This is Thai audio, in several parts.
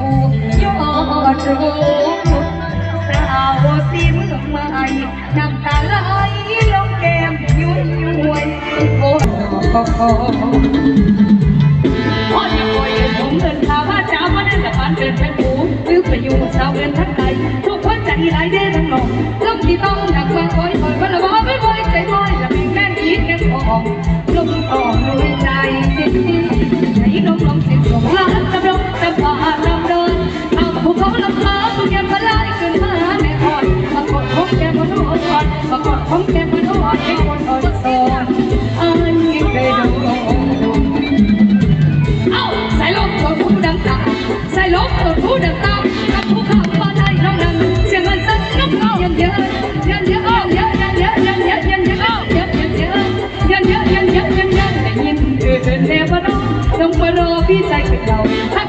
cuộc cho sao xin mày nặng ta lại lông kèm nhuôi nhuôi cô cô cô Hãy subscribe cho kênh Ghiền Mì Gõ Để không bỏ lỡ những video hấp dẫn không thể mà đâu ở đây còn ở đó anh nghĩ về đâu đâu. Sai lỗi của phụ đàn ta. Sai lỗi của phụ đàn ta. Ta phụ khảo ba tay long đằng xem anh rất ngốc ngầu. Nhân nhớ nhân nhớ nhân nhớ nhân nhớ nhân nhớ nhân nhớ nhân nhớ nhân nhớ nhân nhớ nhân nhớ. Nhân nhớ nhân nhớ nhân nhớ nhân nhớ nhân nhớ nhân nhớ nhân nhớ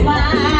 why.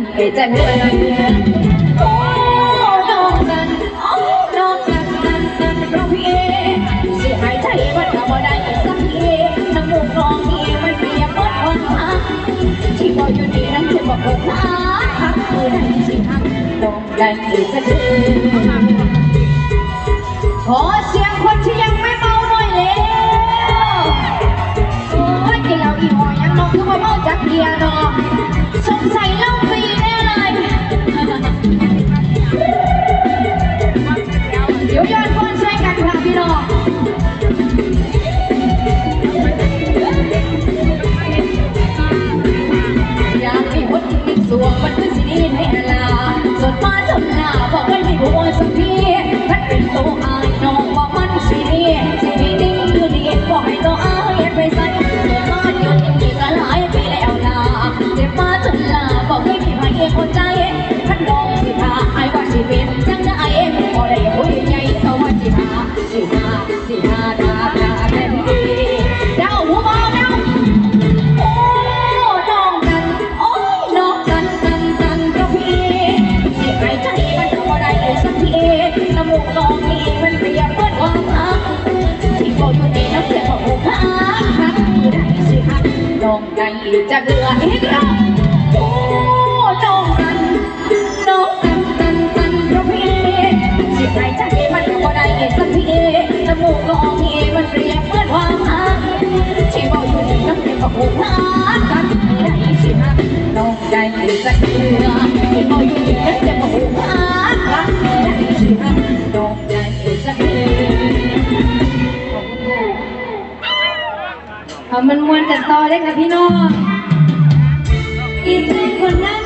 นเกจันโอนองจันนองจันจันจันราพี่เอสิหายใจว่าทำได้สักเอน้ำมูกน้องเอมันเปียกหมดวันทักที่บอกอยู่ดีนั้นจะบอกว่าทักคือนั้นสิฮักน้องจันเกจันขอเสียงคนที่ยัง คือมาเมาจากเกียร์เนสงสัยเล่าฟรีแน่เลย เดี๋ยวยอดคนช่วกันค่ะพี่น้องอยากมีคนติดส่วนมันคือสินีให้อลาสดมาจนลาบอกมันไม่รู้สักทีมันเป็นตัวอายน้องบอกมันสิ่งนีสินีดิ้งคือดีบอกให้ตัวอาย งไงหรือจะเหลือให้น้องกันน้องกันกันกันราะพี่เอสิใครจะเห็นมันก็ได้เห็นสักทีเอจมูกลองพี่เมเรียบเพื่อนความหักชีวอยู่ในน้ำเป็นกับหูหากันไม่ได้สิฮะน้องใจหรือจะเหลือเห็นเรอยู่ มันมวนกันต่อได้ค่ะพี่น้องอีกหนึ่งคนหน้